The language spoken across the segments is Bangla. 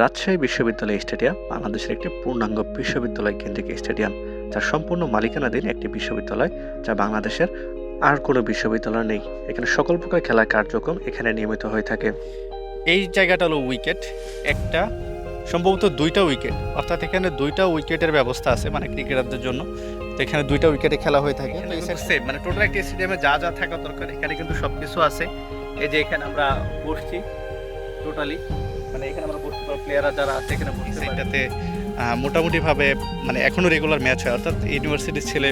রাজশাহী বিশ্ববিদ্যালয় স্টেডিয়াম বাংলাদেশের একটি পূর্ণাঙ্গ বিশ্ববিদ্যালয় কেন্দ্রিক স্টেডিয়াম যার সম্পূর্ণ মালিকানাধীন একটি বিশ্ববিদ্যালয় যা বাংলাদেশের আর কোনো বিশ্ববিদ্যালয় নেই। এখানে সকল প্রকার খেলার কার্যক্রম এখানে নিয়মিত হয়ে থাকে। এই জায়গাটা হলো উইকেট। একটা সম্ভবত দুইটা উইকেট। অর্থাৎ এখানে দুইটা উইকেটের ব্যবস্থা আছে মানে ক্রিকেটারদের জন্য। তো এখানে দুইটা উইকেটে খেলা হয়ে থাকে। সেম মানে টোটাল একটা স্টেডিয়ামে যা যা থাকা দরকার এখানে কিন্তু সব কিছু আছে। এই যে এখানে আমরা বসছি টোটালি মানে এখানে আমরা বসতে পারব প্লেয়াররা যারা আছে এখানে বসতে এটাতে মোটামুটিভাবে মানে এখনও রেগুলার ম্যাচ হয় অর্থাৎ ইউনিভার্সিটির ছেলে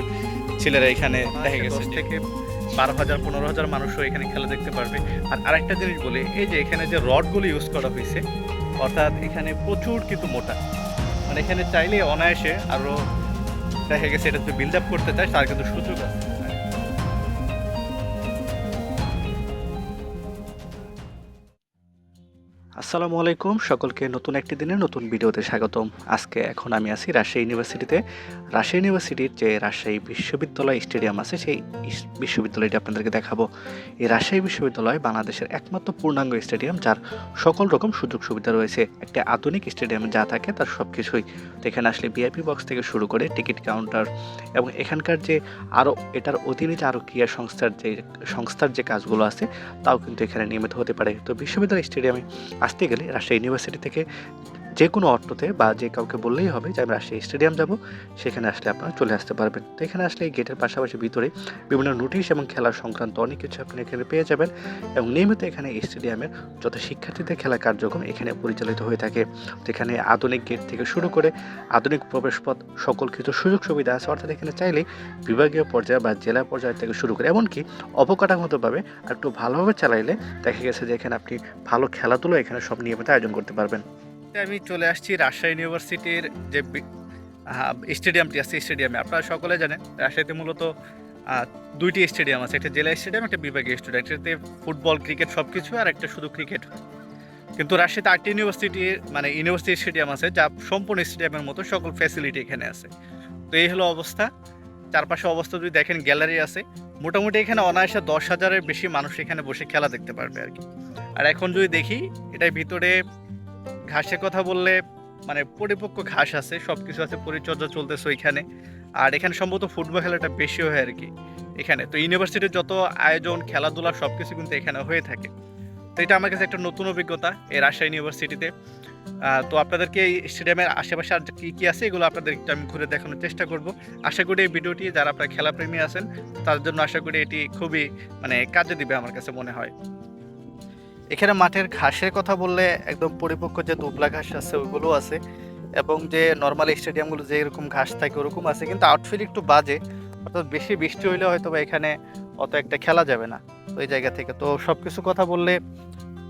ছেলেরা এখানে দেখা গেছে থেকে বারো হাজার পনেরো হাজার মানুষও এখানে খেলা দেখতে পারবে। আর আরেকটা জিনিস বলি এই যে এখানে যে রডগুলো ইউজ করা হয়েছে অর্থাৎ এখানে প্রচুর কিন্তু মোটা। মানে এখানে চাইলে অনায়াসে আরও দেখা গেছে এটা যদি বিল্ড আপ করতে চায় তার কিন্তু সুযোগ আছে। আসসালামু আলাইকুম। সকলকে নতুন একটি দিনে নতুন ভিডিওতে স্বাগতম। আজকে এখন আমি আছি রাজশাহী ইউনিভার্সিটিতে। রাজশাহী ইউনিভার্সিটির যে রাজশাহী বিশ্ববিদ্যালয় স্টেডিয়াম আছে, সেই বিশ্ববিদ্যালয়টি আপনাদেরকে দেখাবো। এই রাজশাহী বিশ্ববিদ্যালয় বাংলাদেশের একমাত্র পূর্ণাঙ্গ স্টেডিয়াম, যার সকল রকম সুযোগ সুবিধা রয়েছে। একটি আধুনিক স্টেডিয়ামে যা থাকে তার সব কিছুই তো এখানে আসলে ভিআইপি বক্স থেকে শুরু করে টিকিট কাউন্টার এবং এখানকার যে আরও এটার অধীনে যে আরও ক্রিয়া সংস্থার যে সংস্থার যে কাজগুলো আছে, তাও কিন্তু এখানে নিয়মিত হতে পারে। তো বিশ্ববিদ্যালয় স্টেডিয়ামে আসতে গেলে রাজশাহী ইউনিভার্সিটি থেকে যে কোনো অটোতে বা যে কাউকে বললেই হবে যে, আমি রাজশাহী স্টেডিয়াম যাব। সেখানে আসলে আপনারা চলে আসতে পারবেন। তো এখানে আসলে এই গেটের পাশাপাশি ভিতরে বিভিন্ন নোটিশ এবং খেলার সংক্রান্ত অনেক কিছু আপনি এখানে পেয়ে যাবেন এবং নিয়মিত এখানে স্টেডিয়ামের যত শিক্ষার্থীদের খেলা কার্যক্রম এখানে পরিচালিত হয়ে থাকে। তো এখানে আধুনিক গেট থেকে শুরু করে আধুনিক প্রবেশপথ সকল কিছু সুযোগ সুবিধা আছে। অর্থাৎ এখানে চাইলেই বিভাগীয় পর্যায়ে বা জেলা পর্যায় থেকে শুরু করে, এমনকি অবকাঠামোগতভাবে একটু ভালোভাবে চালাইলে দেখা গেছে যে, এখানে আপনি ভালো খেলাধুলো এখানে সব নিয়মিত আয়োজন করতে পারবেন। আমি চলে আসছি রাজশাহী ইউনিভার্সিটির যে স্টেডিয়ামটি আছে, স্টেডিয়ামে। আপনারা সকলে জানেন, রাজশাহীতে মূলত দুইটি স্টেডিয়াম আছে, একটা জেলা স্টেডিয়াম, একটা বিভাগীয় স্টেডিয়াম। একটাতে ফুটবল, ক্রিকেট সব কিছু আর একটা শুধু ক্রিকেট কিন্তু রাজশাহীতে আটটি ইউনিভার্সিটির মানে ইউনিভার্সিটি স্টেডিয়াম আছে, যা সম্পূর্ণ স্টেডিয়ামের মতো সকল ফ্যাসিলিটি এখানে আছে। তো এই হলো অবস্থা। চারপাশে অবস্থা যদি দেখেন গ্যালারি আছে। মোটামুটি এখানে অনায়াসে দশ হাজারের বেশি মানুষ এখানে বসে খেলা দেখতে পারবে আর কি। আর এখন যদি দেখি, এটার ভিতরে ঘাসের কথা বললে মানে পরিপক্ক ঘাস আছে সব কিছু আছে, পরিচর্যা চলতেছে ওইখানে। আর এখানে সম্ভবত ফুটবল খেলাটা বেশি হয় আর কি, এখানে। তো ইউনিভার্সিটির যত আয়োজন, খেলাধুলা সব কিছু কিন্তু এখানে হয়ে থাকে। তো এটা আমার কাছে একটা নতুন অভিজ্ঞতা এই রাজশাহী ইউনিভার্সিটিতে। তো আপনাদেরকে এই স্টেডিয়ামের আশেপাশে আর কী কী আছে, এগুলো আপনাদের একটু আমি ঘুরে দেখানোর চেষ্টা করব। আশা করি এই ভিডিওটি যারা আপনার খেলাপ্রেমী আছেন তার জন্য আশা করি এটি খুবই মানে কাজে দিবে আমার কাছে মনে হয়। এখানে মাঠের ঘাসের কথা বললে একদম পরিপক্ক যে দুবলা ঘাস আছে ওইগুলো আছে। এবং যে নর্মাল স্টেডিয়ামগুলো যে এরকম ঘাস থাকে ওরকম আছে। কিন্তু আউটফিল্ড একটু বাজে। অর্থাৎ বেশি বৃষ্টি হইলে হয়তো বা এখানে অত একটা খেলা যাবে না ওই জায়গা থেকে। তো সব কিছু কথা বললে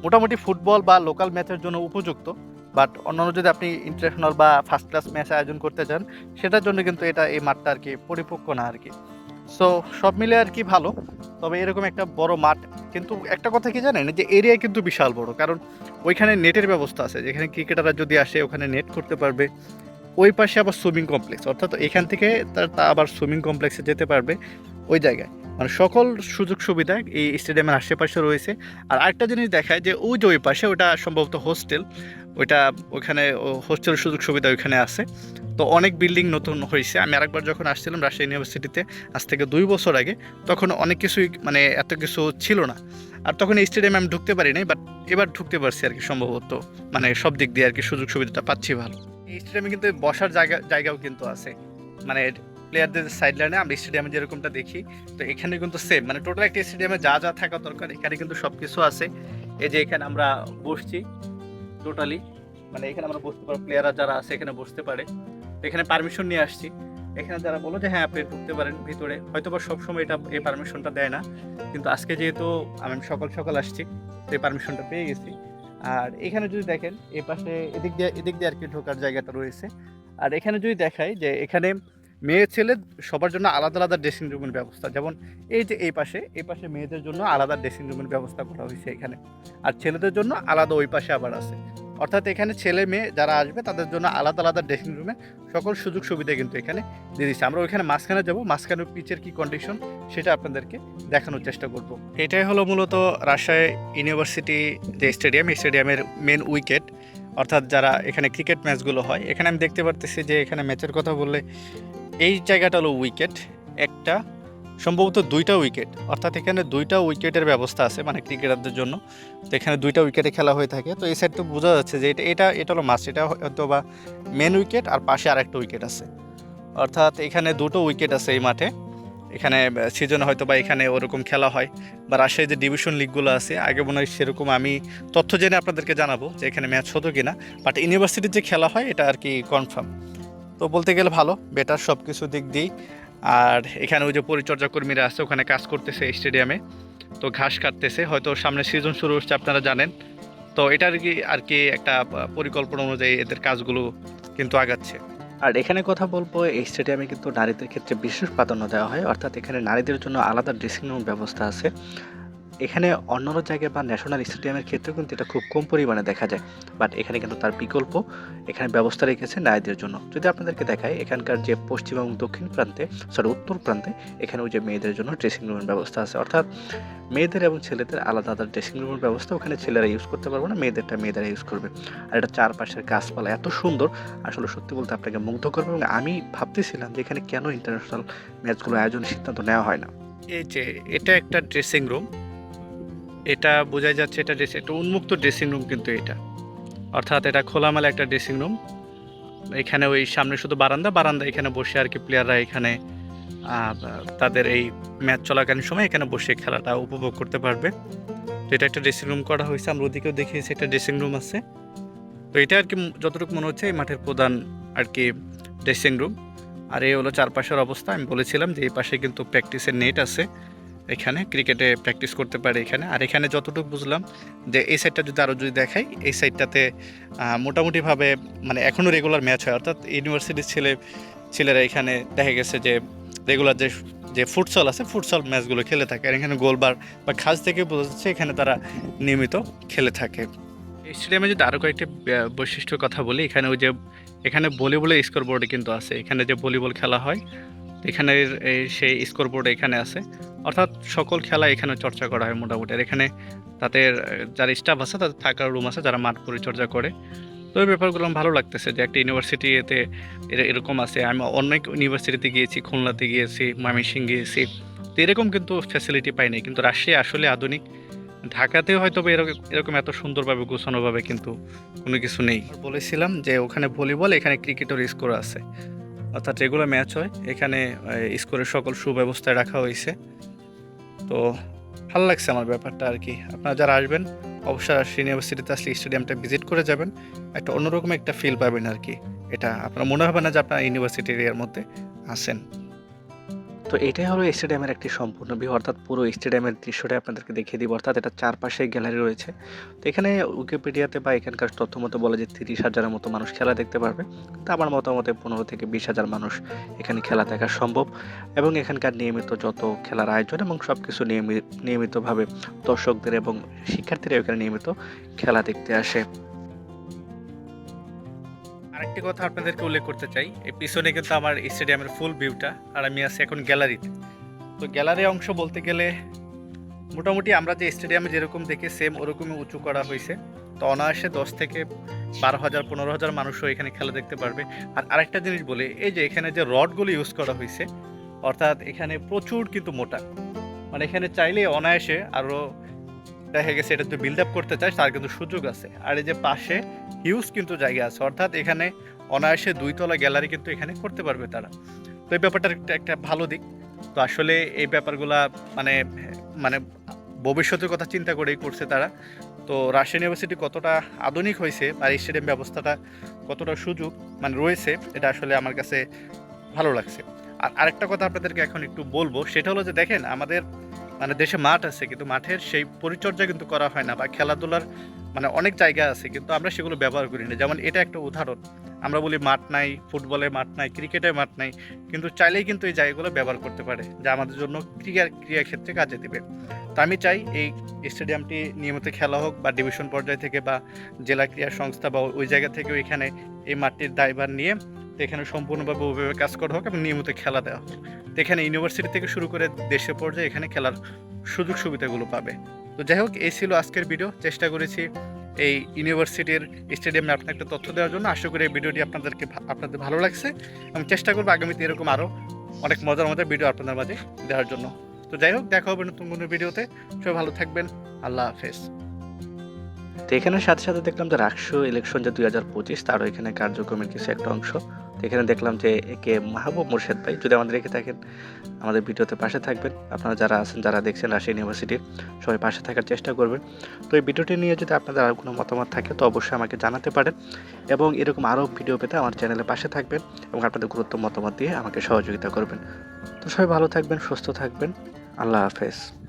মোটামুটি ফুটবল বা লোকাল ম্যাচের জন্য উপযুক্ত। বাট অন্যান্য যদি আপনি ইন্টারন্যাশনাল বা ফার্স্ট ক্লাস ম্যাচ আয়োজন করতে চান, সেটার জন্য কিন্তু এটা এই মাঠটা আর কি পরিপক্ক না আর কি। সো সব মিলে আর কি ভালো। তবে এরকম একটা বড় মাঠ, কিন্তু একটা কথা কি জানেন? যে এরিয়া কিন্তু বিশাল বড়। কারণ ওইখানে নেটের ব্যবস্থা আছে। যেখানে ক্রিকেটাররা যদি আসে, ওখানে নেট করতে পারবে। ওই পাশে আবার সুইমিং কমপ্লেক্স অর্থাৎ এখান থেকে তার তা আবার সুইমিং কমপ্লেক্সে যেতে পারবে। ওই জায়গায়। মানে সকল সুযোগ সুবিধা এই স্টেডিয়ামের আশেপাশে রয়েছে। আর আরেকটা জিনিস দেখায় যে ওই যে ওই পাশে ওটা সম্ভবত হোস্টেল ওইটা ওখানে হোস্টেলের সুযোগ সুবিধা ওইখানে আছে। তো অনেক বিল্ডিং নতুন হয়েছে। আমি আরেকবার যখন আসছিলাম রাজশাহী ইউনিভার্সিটিতে, আজ থেকে দুই বছর আগে, তখন অনেক কিছুই মানে এত কিছু ছিল না। আর তখন এই স্টেডিয়ামে আমি ঢুকতে পারি নাই বাট এবার ঢুকতে পারছি আর কি সম্ভবত। মানে সব দিক দিয়ে আর কি সুযোগ সুবিধাটা পাচ্ছি ভালো। এই স্টেডিয়ামে কিন্তু বসার জায়গা, জায়গাও কিন্তু আছে। মানে প্লেয়ারদের সাইড লাইনে আমরা স্টেডিয়ামে যেরকমটা দেখি, তো এখানে কিন্তু সেম মানে টোটাল একটা স্টেডিয়ামে যা যা থাকা দরকার, এখানে কিন্তু সব কিছু আছে। এই যে এখানে আমরা বসছি টোটালি মানে এখানে আমরা বসতে পারব প্লেয়াররা যারা আছে এখানে বসতে পারে। এখানে পারমিশন নিয়ে আসছি। এখানে যারা বলো যে হ্যাঁ আপনি ঢুকতে পারেন ভিতরে। হয়তো বা সবসময় এটা, এই পারমিশনটা দেয় না। কিন্তু আজকে যেহেতু আমি সকাল সকাল আসছি, তো এই পারমিশনটা পেয়ে গেছি। আর এখানে যদি দেখেন এই পাশে এদিক দিয়ে এদিক দিয়ে আর কি ঢোকার জায়গাটা রয়েছে। আর এখানে যদি দেখাই যে, এখানে মেয়ে ছেলে সবার জন্য আলাদা আলাদা ড্রেসিং রুমের ব্যবস্থা। যেমন এই যে এই পাশে এই পাশে মেয়েদের জন্য আলাদা ড্রেসিং রুমের ব্যবস্থা করা হয়েছে এখানে। আর ছেলেদের জন্য আলাদা ওই পাশে আবার আছে। অর্থাৎ এখানে ছেলে মেয়ে যারা আসবে, তাদের জন্য আলাদা আলাদা ড্রেসিং রুমে সকল সুযোগ সুবিধা কিন্তু এখানে দিয়ে দিচ্ছে। আমরা ওইখানে মাঝখানে যাব, মাঝখানে পিচের কি কন্ডিশন সেটা আপনাদেরকে দেখানোর চেষ্টা করব। এটাই হলো মূলত রাজশাহী ইউনিভার্সিটি যে স্টেডিয়াম এই স্টেডিয়ামের মেন উইকেট অর্থাৎ যারা এখানে ক্রিকেট ম্যাচগুলো হয়, এখানে আমি দেখতে পারতেছি যে এখানে ম্যাচের কথা বললে এই জায়গাটা হলো উইকেট। একটা, সম্ভবত দুইটা উইকেট। অর্থাৎ এখানে দুইটা উইকেটের ব্যবস্থা আছে মানে ক্রিকেটারদের জন্য। তো এখানে দুইটা উইকেটে খেলা হয়ে থাকে। তো এই সাইড তো বোঝা যাচ্ছে যে এটা এটা এটা হলো মাস এটা হয়তো বা মেন উইকেট আর পাশে আরেকটা উইকেট আছে। অর্থাৎ এখানে দুটো উইকেট আছে এই মাঠে। এখানে সিজনে হয়তো বা এখানে ওরকম খেলা হয়। বা রাজশাহী যে ডিভিশন লিগগুলো আছে, আগে মনে হয় সেরকম আমি তথ্য জেনে আপনাদেরকে জানাব যে এখানে ম্যাচ হতো কিনা। বাট ইউনিভার্সিটির যে খেলা হয়, এটা আর কি কনফার্ম তো বলতে গেলে ভালো বেটার সব কিছু দিক দিয়েই। আর এখানে ওই যে পরিচর্যা কর্মীরা আছে, ওখানে কাজ করতেছে স্টেডিয়ামে তো ঘাস কাটতেছে, হয়তো সামনে সিজন শুরু হচ্ছে আপনারা জানেন। তো এটা আর কি আর কি একটা পরিকল্পনা অনুযায়ী এদের কাজগুলো কিন্তু আগাচ্ছে। আর এখানে কথা বলব, এই স্টেডিয়ামে কিন্তু নারীদের ক্ষেত্রে বিশেষ প্রাধান্য দেওয়া হয়। অর্থাৎ এখানে নারীদের জন্য আলাদা ড্রেসিং রুম ব্যবস্থা আছে। এখানে অন্যান্য জায়গায় বা ন্যাশনাল স্টেডিয়ামের ক্ষেত্রেও কিন্তু এটা খুব কম পরিমাণে দেখা যায়। বাট এখানে কিন্তু তার বিকল্প এখানে ব্যবস্থা রেখেছে নারীদের জন্য। যদি আপনাদেরকে দেখায় এখানকার যে পশ্চিম এবং দক্ষিণ প্রান্তে সরি উত্তর প্রান্তে, এখানে ওই যে মেয়েদের জন্য ড্রেসিং রুমের ব্যবস্থা আছে। অর্থাৎ মেয়েদের এবং ছেলেদের আলাদা আলাদা ড্রেসিং রুমের ব্যবস্থা ওখানে ছেলেরা ইউজ করতে পারবে না, মেয়েদেরটা মেয়েদেরা ইউজ করবে। আর এটা চারপাশের গাছপালা এত সুন্দর, আসলে সত্যি বলতে আপনাকে মুগ্ধ করবে এবং আমি ভাবতেছিলাম যে এখানে কেন ইন্টারন্যাশনাল ম্যাচগুলো আয়োজনের সিদ্ধান্ত নেওয়া হয় না। এই যে, এটা একটা ড্রেসিং রুম এটা বোঝাই যাচ্ছে এটা ড্রেস একটা উন্মুক্ত ড্রেসিং রুম কিন্তু এটা। অর্থাৎ এটা খোলামেলা একটা ড্রেসিং রুম এখানে ওই সামনে শুধু বারান্দা বারান্দা এখানে বসে আর কি প্লেয়াররা এখানে তাদের এই ম্যাচ চলাকালীন সময় এখানে বসে খেলাটা উপভোগ করতে পারবে। তো এটা একটা ড্রেসিং রুম করা হয়েছে, আমরা ওদিকেও দেখিয়েছি একটা ড্রেসিং রুম আছে। তো এটা আর কি যতটুকু মনে হচ্ছে, এই মাঠের প্রধান আর কি ড্রেসিং রুম আর এই হলো চারপাশের অবস্থা, আমি বলেছিলাম যে এই পাশে কিন্তু প্র্যাকটিসের নেট আছে। এখানে ক্রিকেটে প্র্যাকটিস করতে পারে এখানে। আর এখানে যতটুকু বুঝলাম যে এই সাইডটা যদি আরও যদি দেখাই, এই সাইডটাতে মোটামুটিভাবে মানে এখনও রেগুলার ম্যাচ হয়। অর্থাৎ ইউনিভার্সিটির ছেলে, ছেলেরা এখানে দেখা গেছে যে রেগুলার যে যে ফুটসল আছে ফুটসল ম্যাচগুলো খেলে থাকে। আর এখানে গোলবার বা খাস থেকে বোঝা যাচ্ছে এখানে তারা নিয়মিত খেলে থাকে। এই স্টেডিয়ামে যদি আরও কয়েকটি বৈশিষ্ট্য কথা বলি, এখানে ওই যে, এখানে ভলিবলের স্কোর বোর্ডে কিন্তু আছে। এখানে যে ভলিবল খেলা হয় এখানে সেই স্কোর বোর্ড এখানে আছে। অর্থাৎ সকল খেলা এখানে চর্চা করা হয় মোটামুটি। আর এখানে তাদের, যারা স্টাফ আছে, তাদের থাকার রুম আছে, যারা মাঠ পরিচর্যা করে। তো এই ব্যাপারগুলো আমার ভালো লাগতেছে যে একটা ইউনিভার্সিটি এতে এর- এরকম আছে। আমি অনেক ইউনিভার্সিটিতে গিয়েছি, খুলনাতে গিয়েছি ময়মনসিং গিয়েছি। তো এরকম কিন্তু ফ্যাসিলিটি পাইনি কিন্তু রাজশাহী আসলে আধুনিক। ঢাকাতেও হয়তো এরকম এরকম এত সুন্দরভাবে, গোছানোভাবে কিন্তু কোনো কিছু নেই। বলেছিলাম যে ওখানে ভলিবল, এখানে ক্রিকেটের স্কোর আছে। অর্থাৎ রেগুলার ম্যাচ হয়। এখানে স্কোরের সকল সুব্যবস্থায় রাখা হয়েছে। তো ভালো লাগছে আমার ব্যাপারটা আর কি। আপনারা যারা আসবেন অবশ্যই ইউনিভার্সিটিতে আসলে স্টেডিয়ামটা ভিজিট করে যাবেন। একটা অন্যরকম একটা ফিল পাবেন আর কি। এটা আপনার মনে হবে না যে আপনার ইউনিভার্সিটি এরিয়ার মধ্যে আসেন তো এটাই হলো স্টেডিয়ামের একটি সম্পূর্ণ ভিউ অর্থাৎ পুরো স্টেডিয়ামের দৃশ্যটা আপনাদেরকে দেখিয়ে দিব। অর্থাৎ এটা চারপাশে গ্যালারি রয়েছে। তো এখানে উইকিপিডিয়াতে বা এখানকার তথ্য মতো বলে যে তিরিশ হাজারের মতো মানুষ খেলা দেখতে পারবে। তো আমার মতামতে পনেরো থেকে বিশ হাজার মানুষ এখানে খেলা দেখা সম্ভব। এবং এখানকার নিয়মিত যত খেলার আয়োজন এবং সব কিছু নিয়মিত নিয়মিতভাবে দর্শকদের এবং শিক্ষার্থীরা এখানে নিয়মিত খেলা দেখতে আসে। আরেকটি কথা আপনাদেরকে উল্লেখ করতে চাই। এই পিছনে কিন্তু আমার স্টেডিয়ামের ফুল ভিউটা আর আমি আছি এখন গ্যালারিতে তো। গ্যালারি অংশ বলতে গেলে, মোটামুটি আমরা যে স্টেডিয়ামে যেরকম দেখি সেম ওরকমই উঁচু করা হয়েছে। তো অনায়াসে দশ থেকে বারো হাজার, পনেরো হাজার মানুষও এখানে খেলা দেখতে পারবে। আর আরেকটা জিনিস বলি, এই যে এখানে যে রডগুলো ইউজ করা হয়েছে, অর্থাৎ এখানে প্রচুর কিন্তু মোটা। মানে এখানে চাইলে অনায়াসে আরও দেখা গেছে এটা যদি বিল্ড আপ করতে চায় তার কিন্তু সুযোগ আছে। আর এই যে পাশে হিউজ কিন্তু জায়গা আছে, অর্থাৎ এখানে অনায়াসে দুইতলা গ্যালারি কিন্তু এখানে করতে পারবে তারা। তো এই ব্যাপারটার একটা একটা ভালো দিক। তো আসলে এই ব্যাপারগুলা মানে মানে ভবিষ্যতের কথা চিন্তা করেই করছে তারা। তো রাজশাহী ইউনিভার্সিটি কতটা আধুনিক হয়েছে আর স্টেডিয়াম ব্যবস্থাটা কতটা সুযোগ মানে রয়েছে, এটা আসলে আমার কাছে ভালো লাগছে। আর আরেকটা কথা আপনাদেরকে এখন একটু বলব, সেটা হলো যে দেখেন, আমাদের মানে দেশে মাঠ আছে, কিন্তু মাঠের সেই পরিচর্যা কিন্তু করা হয় না বা খেলাধুলার মানে অনেক জায়গা আছে, কিন্তু আমরা সেগুলো ব্যবহার করি না। যেমন এটা একটা উদাহরণ। আমরা বলি মাঠ নাই, ফুটবলে মাঠ নাই, ক্রিকেটে মাঠ নাই, কিন্তু চাইলেই কিন্তু এই জায়গাগুলো ব্যবহার করতে পারে, যা আমাদের জন্য ক্রিয়া ক্রিয়া ক্ষেত্রে কাজে দেবে। তো আমি চাই এই স্টেডিয়ামটি নিয়মিত খেলা হোক বা ডিভিশন পর্যায় থেকে বা জেলা ক্রীড়া সংস্থা বা ওই জায়গা থেকে এখানে এই মাঠটির দায়ভার নিয়ে এখানে সম্পূর্ণভাবে ওইভাবে কাজ করা হোক এবং নিয়মিত খেলা দেওয়া হোক। এখানে ইউনিভার্সিটি থেকে শুরু করে দেশের পর্যায়ে এখানে খেলার সুযোগ সুবিধাগুলো পাবে। তো যাই হোক, এই ছিল আজকের ভিডিও চেষ্টা করেছি এই ইউনিভার্সিটির স্টেডিয়ামে আপনাকে একটা তথ্য দেওয়ার জন্য। আশা করি এই ভিডিওটি আপনাদেরকে আপনাদের ভালো লাগছে আমি চেষ্টা করব আগামীতে এরকম আরও অনেক মজার মজার ভিডিও আপনাদের মাঝে দেওয়ার জন্য। তো যাই হোক, দেখা হবে নতুন কোনো ভিডিওতে সবাই ভালো থাকবেন। আল্লাহ হাফেজ। তো এখানে সাথে সাথে দেখলাম যে রাষ্ট্র ইলেকশন যে দুই হাজার পঁচিশ, তারও এখানে কার্যক্রমের কিছু একটা অংশ। এখানে দেখলাম যে একে মাহবুব মুর্শেদ ভাই। যদি আমাদের রেখে থাকেন, আমাদের ভিডিওতে পাশে থাকবেন। আপনারা যারা আছেন, যারা দেখছেন রাজশাহী ইউনিভার্সিটির সবাই পাশে থাকার চেষ্টা করবেন। তো এই ভিডিওটি নিয়ে যদি আপনাদের আর কোনো মতামত থাকে, তো অবশ্যই আমাকে জানাতে পারেন। এবং এরকম আরও ভিডিও পেতে আমার চ্যানেলের পাশে থাকবেন এবং আপনাদের গুরুত্ব মতামত দিয়ে আমাকে সহযোগিতা করবেন। তো সবাই ভালো থাকবেন, সুস্থ থাকবেন। আল্লাহ হাফেজ।